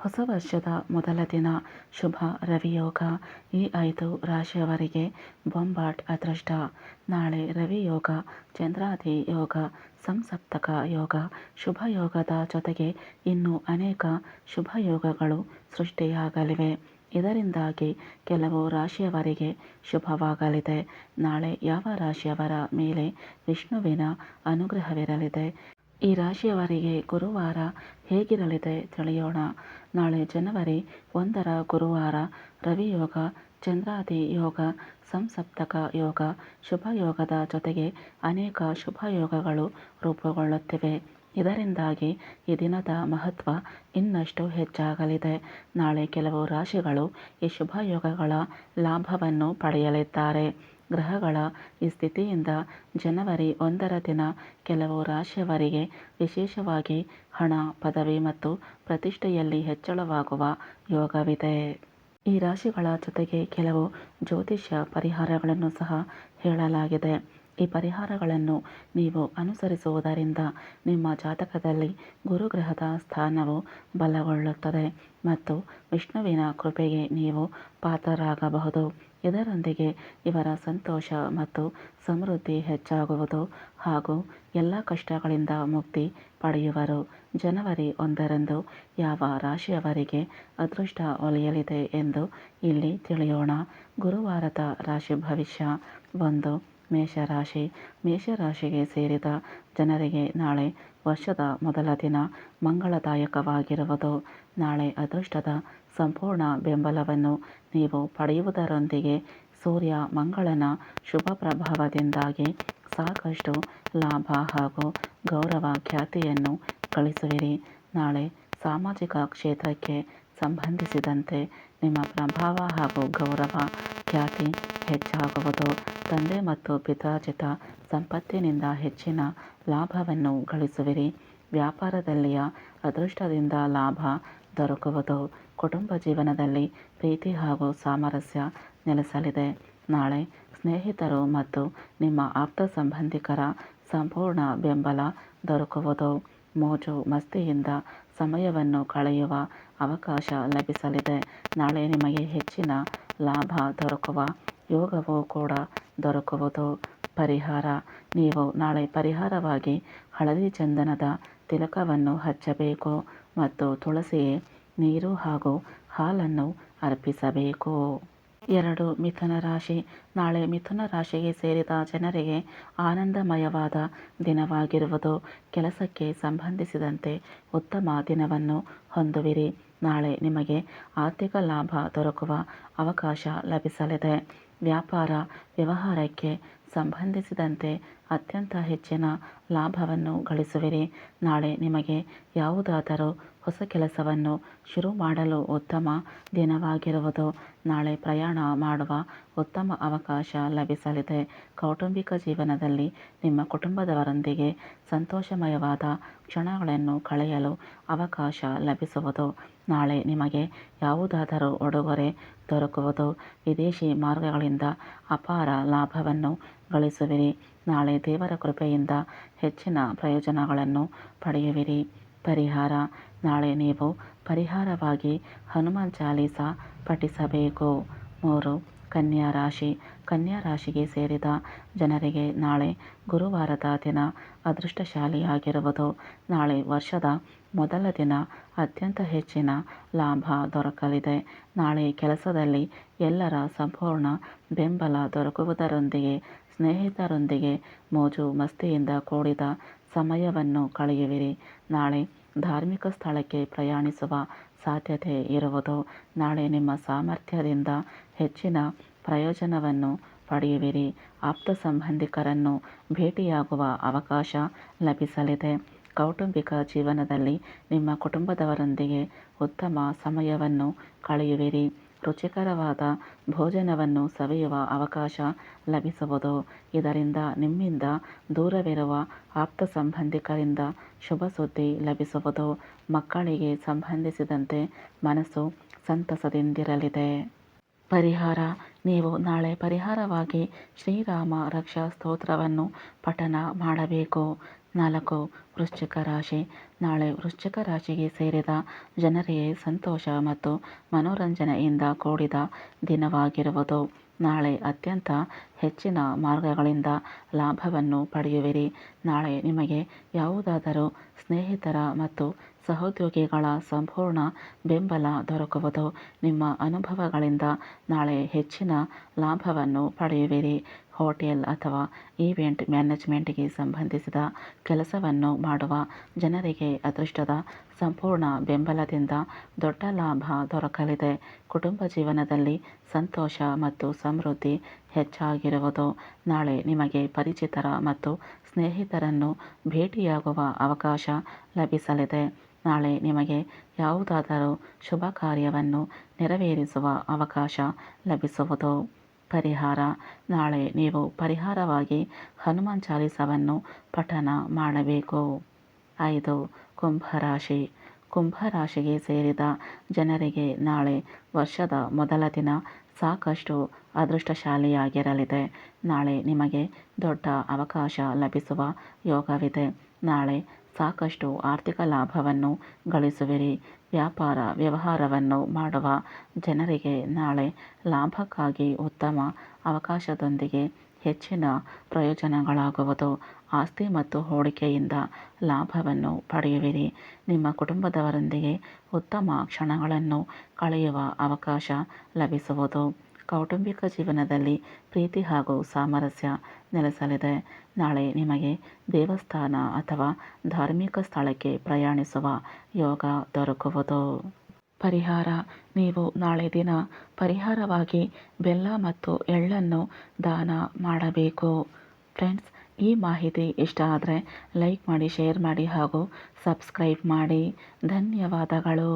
ಹೊಸ ವರ್ಷದ ಮೊದಲ ದಿನ ಶುಭ, ರವಿಯೋಗ. ಈ ಐದು ರಾಶಿಯವರಿಗೆ ಬೊಂಬಾಟ್ ಅದೃಷ್ಟ. ನಾಳೆ ರವಿಯೋಗ, ಚಂದ್ರಾದಿ ಯೋಗ, ಸಂಸಪ್ತಕ ಯೋಗ. ಶುಭ ಯೋಗದ ಜೊತೆಗೆ ಇನ್ನೂ ಅನೇಕ ಶುಭ ಯೋಗಗಳು ಸೃಷ್ಟಿಯಾಗಲಿವೆ. ಇದರಿಂದಾಗಿ ಕೆಲವು ರಾಶಿಯವರಿಗೆ ಶುಭವಾಗಲಿದೆ. ನಾಳೆ ಯಾವ ರಾಶಿಯವರ ಮೇಲೆ ವಿಷ್ಣುವಿನ ಅನುಗ್ರಹವಿರಲಿದೆ? ಈ ರಾಶಿಯವರಿಗೆ ಗುರುವಾರ ಹೇಗಿರಲಿದೆ ತಿಳಿಯೋಣ. ನಾಳೆ ಜನವರಿ ಒಂದರ ಗುರುವಾರ ರವಿಯೋಗ ಚಂದ್ರಾದಿ ಯೋಗ, ಸಂಸಪ್ತಕ ಯೋಗ, ಶುಭ ಯೋಗದ ಜೊತೆಗೆ ಅನೇಕ ಶುಭ ಯೋಗಗಳು ರೂಪುಗೊಳ್ಳುತ್ತಿವೆ. ಇದರಿಂದಾಗಿ ಈ ದಿನದ ಮಹತ್ವ ಇನ್ನಷ್ಟು ಹೆಚ್ಚಾಗಲಿದೆ. ನಾಳೆ ಕೆಲವು ರಾಶಿಗಳು ಈ ಶುಭ ಯೋಗಗಳ ಲಾಭವನ್ನು ಪಡೆಯಲಿದ್ದಾರೆ. ಗ್ರಹಗಳ ಈ ಸ್ಥಿತಿಯಿಂದ ಜನವರಿ ಒಂದರ ದಿನ ಕೆಲವು ರಾಶಿಯವರಿಗೆ ವಿಶೇಷವಾಗಿ ಹಣ, ಪದವಿ ಮತ್ತು ಪ್ರತಿಷ್ಠೆಯಲ್ಲಿ ಹೆಚ್ಚಳವಾಗುವ ಯೋಗವಿದೆ. ಈ ರಾಶಿಗಳ ಜೊತೆಗೆ ಕೆಲವು ಜ್ಯೋತಿಷ್ಯ ಪರಿಹಾರಗಳನ್ನು ಸಹ ಹೇಳಲಾಗಿದೆ. ಈ ಪರಿಹಾರಗಳನ್ನು ನೀವು ಅನುಸರಿಸುವುದರಿಂದ ನಿಮ್ಮ ಜಾತಕದಲ್ಲಿ ಗುರುಗ್ರಹದ ಸ್ಥಾನವು ಬಲಗೊಳ್ಳುತ್ತದೆ. ಮತ್ತು ವಿಷ್ಣುವಿನ ಕೃಪೆಗೆ ನೀವು ಪಾತ್ರರಾಗಬಹುದು. ಇದರೊಂದಿಗೆ ಇವರ ಸಂತೋಷ ಮತ್ತು ಸಮೃದ್ಧಿ ಹೆಚ್ಚಾಗುವುದು ಹಾಗೂ ಎಲ್ಲ ಕಷ್ಟಗಳಿಂದ ಮುಕ್ತಿ ಪಡೆಯುವರು. ಜನವರಿ ಒಂದರಂದು ಯಾವ ರಾಶಿಯವರಿಗೆ ಅದೃಷ್ಟ ಒಲಿಯಲಿದೆ ಎಂದು ಇಲ್ಲಿ ತಿಳಿಯೋಣ. ಗುರುವಾರದ ರಾಶಿ ಭವಿಷ್ಯ ಒಂದು ಮೇಷರಾಶಿ. ಮೇಷರಾಶಿಗೆ ಸೇರಿದ ಜನರಿಗೆ ನಾಳೆ ವರ್ಷದ ಮೊದಲ ದಿನ ಮಂಗಳದಾಯಕವಾಗಿರುವುದು. ನಾಳೆ ಅದೃಷ್ಟದ ಸಂಪೂರ್ಣ ಬೆಂಬಲವನ್ನು ನೀವು ಪಡೆಯುವುದರೊಂದಿಗೆ ಸೂರ್ಯ ಮಂಗಳನ ಶುಭ ಪ್ರಭಾವದಿಂದಾಗಿ ಸಾಕಷ್ಟು ಲಾಭ ಹಾಗೂ ಗೌರವ ಖ್ಯಾತಿಯನ್ನು ಗಳಿಸುವಿರಿ. ನಾಳೆ ಸಾಮಾಜಿಕ ಕ್ಷೇತ್ರಕ್ಕೆ ಸಂಬಂಧಿಸಿದಂತೆ ನಿಮ್ಮ ಪ್ರಭಾವ ಹಾಗೂ ಗೌರವ ಖ್ಯಾತಿ ಹೆಚ್ಚಾಗುವುದು. ತಂದೆ ಮತ್ತು ಪಿತಾರ್ಜಿತ ಸಂಪತ್ತಿನಿಂದ ಹೆಚ್ಚಿನ ಲಾಭವನ್ನು ಗಳಿಸುವಿರಿ. ವ್ಯಾಪಾರದಲ್ಲಿಯ ಅದೃಷ್ಟದಿಂದ ಲಾಭ ದೊರಕುವುದು. ಕುಟುಂಬ ಜೀವನದಲ್ಲಿ ಪ್ರೀತಿ ಹಾಗೂ ಸಾಮರಸ್ಯ ನೆಲೆಸಲಿದೆ. ನಾಳೆ ಸ್ನೇಹಿತರು ಮತ್ತು ನಿಮ್ಮ ಆಪ್ತ ಸಂಬಂಧಿಕರ ಸಂಪೂರ್ಣ ಬೆಂಬಲ ದೊರಕುವುದು. ಮೋಜು ಮಸ್ತಿಯಿಂದ ಸಮಯವನ್ನು ಕಳೆಯುವ ಅವಕಾಶ ಲಭಿಸಲಿದೆ. ನಾಳೆ ನಿಮಗೆ ಹೆಚ್ಚಿನ ಲಾಭ ದೊರಕುವ, ಯೋಗವೂ ಕೂಡ ದೊರಕುವುದು ಪರಿಹಾರ. ನೀವು ನಾಳೆ ಪರಿಹಾರವಾಗಿ ಹಳದಿ ಚಂದನದ ತಿಲಕವನ್ನು ಹಚ್ಚಬೇಕು ಮತ್ತು ತುಳಸಿಯೇ ನೀರು ಹಾಗೂ ಹಾಲನ್ನು ಅರ್ಪಿಸಬೇಕು. ಎರಡು ಮಿಥುನ ರಾಶಿ. ನಾಳೆ ಮಿಥುನ ರಾಶಿಗೆ ಸೇರಿದ ಜನರಿಗೆ ಆನಂದಮಯವಾದ ದಿನವಾಗಿರುವುದು. ಕೆಲಸಕ್ಕೆ ಸಂಬಂಧಿಸಿದಂತೆ ಉತ್ತಮ ದಿನವನ್ನು ಹೊಂದುವಿರಿ. ನಾಳೆ ನಿಮಗೆ ಆರ್ಥಿಕ ಲಾಭ ದೊರಕುವ ಅವಕಾಶ ಲಭಿಸಲಿದೆ. ವ್ಯಾಪಾರ ವ್ಯವಹಾರಕ್ಕೆ ಸಂಬಂಧಿಸಿದಂತೆ ಅತ್ಯಂತ ಹೆಚ್ಚಿನ ಲಾಭವನ್ನು ಗಳಿಸುವಿರಿ. ನಾಳೆ ನಿಮಗೆ ಯಾವುದಾದರೂ ಹೊಸ ಕೆಲಸವನ್ನು ಶುರು ಮಾಡಲು ಉತ್ತಮ ದಿನವಾಗಿರುವುದು. ನಾಳೆ ಪ್ರಯಾಣ ಮಾಡುವ ಉತ್ತಮ ಅವಕಾಶ ಲಭಿಸಲಿದೆ. ಕೌಟುಂಬಿಕ ಜೀವನದಲ್ಲಿ ನಿಮ್ಮ ಕುಟುಂಬದವರೊಂದಿಗೆ ಸಂತೋಷಮಯವಾದ ಕ್ಷಣಗಳನ್ನು ಕಳೆಯಲು ಅವಕಾಶ ಲಭಿಸುವುದು. ನಾಳೆ ನಿಮಗೆ ಯಾವುದಾದರೂ ಉಡುಗೊರೆ ದೊರಕುವುದು ವಿದೇಶಿ ಮಾರ್ಗಗಳಿಂದ ಅಪಾರ ಲಾಭವನ್ನು ಗಳಿಸುವಿರಿ. ನಾಳೆ ದೇವರ ಕೃಪೆಯಿಂದ ಹೆಚ್ಚಿನ ಪ್ರಯೋಜನಗಳನ್ನು ಪಡೆಯುವಿರಿ. ಪರಿಹಾರ, ನಾಳೆ ನೀವು ಪರಿಹಾರವಾಗಿ ಹನುಮಾನ್ ಚಾಲೀಸ ಪಠಿಸಬೇಕು. ಮೂರು ಕನ್ಯಾ ರಾಶಿ. ಕನ್ಯಾ ರಾಶಿಗೆ ಸೇರಿದ ಜನರಿಗೆ ನಾಳೆ ಗುರುವಾರದ ದಿನ ಅದೃಷ್ಟಶಾಲಿಯಾಗಿರುವುದು. ನಾಳೆ ವರ್ಷದ ಮೊದಲ ದಿನ ಅತ್ಯಂತ ಹೆಚ್ಚಿನ ಲಾಭ ದೊರಕಲಿದೆ. ನಾಳೆ ಕೆಲಸದಲ್ಲಿ ಎಲ್ಲರ ಸಂಪೂರ್ಣ ಬೆಂಬಲ ದೊರಕುವುದರೊಂದಿಗೆ, ಸ್ನೇಹಿತರೊಂದಿಗೆ ಮೋಜು ಮಸ್ತಿಯಿಂದ ಕೂಡಿದ ಸಮಯವನ್ನು ಕಳೆಯುವಿರಿ. ನಾಳೆ ಧಾರ್ಮಿಕ ಸ್ಥಳಕ್ಕೆ ಪ್ರಯಾಣಿಸುವ ಸಾಧ್ಯತೆ ಇರುವುದು. ನಾಳೆ ನಿಮ್ಮ ಸಾಮರ್ಥ್ಯದಿಂದ ಹೆಚ್ಚಿನ ಪ್ರಯೋಜನವನ್ನು ಪಡೆಯುವಿರಿ. ಆಪ್ತ ಸಂಬಂಧಿಕರನ್ನು ಭೇಟಿಯಾಗುವ ಅವಕಾಶ ಲಭಿಸಲಿದೆ. ಕೌಟುಂಬಿಕ ಜೀವನದಲ್ಲಿ ನಿಮ್ಮ ಕುಟುಂಬದವರೊಂದಿಗೆ ಉತ್ತಮ ಸಮಯವನ್ನು ಕಳೆಯುವಿರಿ. ರುಚಿಕರವಾದ ಭೋಜನವನ್ನು ಸವಿಯುವ ಅವಕಾಶ ಲಭಿಸುವುದು. ಇದರಿಂದ ನಿಮ್ಮಿಂದ ದೂರವಿರುವ ಆಪ್ತ ಸಂಬಂಧಿಕರಿಂದ ಶುಭ ಸುದ್ದಿ ಲಭಿಸುವುದು. ಮಕ್ಕಳಿಗೆ ಸಂಬಂಧಿಸಿದಂತೆ ಮನಸ್ಸು ಸಂತಸದಿಂದಿರಲಿದೆ. ಪರಿಹಾರ, ನೀವು ನಾಳೆ ಪರಿಹಾರವಾಗಿ ಶ್ರೀರಾಮ ರಕ್ಷಾ ಸ್ತೋತ್ರವನ್ನು ಪಠನ ಮಾಡಬೇಕು. ನಾಲ್ಕು, ವೃಶ್ಚಿಕ ರಾಶಿ. ನಾಳೆ ವೃಶ್ಚಿಕ ರಾಶಿಗೆ ಸೇರಿದ ಜನರಿಗೆ ಸಂತೋಷ ಮತ್ತು ಮನೋರಂಜನೆಯಿಂದ ಕೂಡಿದ ದಿನವಾಗಿರುವುದು. ನಾಳೆ ಅತ್ಯಂತ ಹೆಚ್ಚಿನ ಮಾರ್ಗಗಳಿಂದ ಲಾಭವನ್ನು ಪಡೆಯುವಿರಿ. ನಾಳೆ ನಿಮಗೆ ಯಾವುದಾದರೂ ಸ್ನೇಹಿತರ ಮತ್ತು ಸಹೋದ್ಯೋಗಿಗಳ ಸಂಪೂರ್ಣ ಬೆಂಬಲ ದೊರಕುವುದು. ನಿಮ್ಮ ಅನುಭವಗಳಿಂದ ನಾಳೆ ಹೆಚ್ಚಿನ ಲಾಭವನ್ನು ಪಡೆಯುವಿರಿ. ಹೋಟೆಲ್ ಅಥವಾ ಈವೆಂಟ್ ಮ್ಯಾನೇಜ್ಮೆಂಟ್ಗೆ ಸಂಬಂಧಿಸಿದ ಕೆಲಸವನ್ನು ಮಾಡುವ ಜನರಿಗೆ ಅದೃಷ್ಟದ ಸಂಪೂರ್ಣ ಬೆಂಬಲದಿಂದ ದೊಡ್ಡ ಲಾಭ ದೊರಕಲಿದೆ. ಕುಟುಂಬ ಜೀವನದಲ್ಲಿ ಸಂತೋಷ ಮತ್ತು ಸಮೃದ್ಧಿ ಹೆಚ್ಚಾಗಿರುವುದು ನಾಳೆ ನಿಮಗೆ ಪರಿಚಿತರ ಮತ್ತು ಸ್ನೇಹಿತರನ್ನು ಭೇಟಿಯಾಗುವ ಅವಕಾಶ ಲಭಿಸಲಿದೆ. ನಾಳೆ ನಿಮಗೆ ಯಾವುದಾದರೂ ಶುಭ ಕಾರ್ಯವನ್ನು ನೆರವೇರಿಸುವ ಅವಕಾಶ ಲಭಿಸುವುದು. ಪರಿಹಾರ. ನಾಳೆ ನೀವು ಪರಿಹಾರವಾಗಿ ಹನುಮಾನ್ ಚಾಲಿಸವನ್ನು ಪಠನ ಮಾಡಬೇಕು. ಐದು, ಕುಂಭರಾಶಿ. ಕುಂಭರಾಶಿಗೆ ಸೇರಿದ ಜನರಿಗೆ ನಾಳೆ ವರ್ಷದ ಮೊದಲ ದಿನ ಸಾಕಷ್ಟು ಅದೃಷ್ಟಶಾಲಿಯಾಗಿರಲಿದೆ. ನಾಳೆ ನಿಮಗೆ ದೊಡ್ಡ ಅವಕಾಶ ಲಭಿಸುವ ಯೋಗವಿದೆ. ನಾಳೆ ಸಾಕಷ್ಟು ಆರ್ಥಿಕ ಲಾಭವನ್ನು ಗಳಿಸುವಿರಿ. ವ್ಯಾಪಾರ ವ್ಯವಹಾರವನ್ನು ಮಾಡುವ ಜನರಿಗೆ ನಾಳೆ ಲಾಭಕ್ಕಾಗಿ ಉತ್ತಮ ಅವಕಾಶದೊಂದಿಗೆ ಹೆಚ್ಚಿನ ಪ್ರಯೋಜನಗಳಾಗುವುದು. ಆಸ್ತಿ ಮತ್ತು ಹೂಡಿಕೆಯಿಂದ ಲಾಭವನ್ನು ಪಡೆಯುವಿರಿ. ನಿಮ್ಮ ಕುಟುಂಬದವರೊಂದಿಗೆ ಉತ್ತಮ ಕ್ಷಣಗಳನ್ನು ಕಳೆಯುವ ಅವಕಾಶ ಲಭಿಸುವುದು. ಕೌಟುಂಬಿಕ ಜೀವನದಲ್ಲಿ ಪ್ರೀತಿ ಹಾಗೂ ಸಾಮರಸ್ಯ ನೆಲೆಸಲಿದೆ. ನಾಳೆ ನಿಮಗೆ ದೇವಸ್ಥಾನ ಅಥವಾ ಧಾರ್ಮಿಕ ಸ್ಥಳಕ್ಕೆ ಪ್ರಯಾಣಿಸುವ ಯೋಗ ದೊರಕುವುದು. ಪರಿಹಾರ, ನೀವು ನಾಳೆ ದಿನ ಪರಿಹಾರವಾಗಿ ಬೆಲ್ಲ ಮತ್ತು ಎಳ್ಳನ್ನು ದಾನ ಮಾಡಬೇಕು. ಫ್ರೆಂಡ್ಸ್, ಈ ಮಾಹಿತಿ ಇಷ್ಟ ಆದರೆ ಲೈಕ್ ಮಾಡಿ, ಶೇರ್ ಮಾಡಿ ಹಾಗೂ ಸಬ್ಸ್ಕ್ರೈಬ್ ಮಾಡಿ. ಧನ್ಯವಾದಗಳು.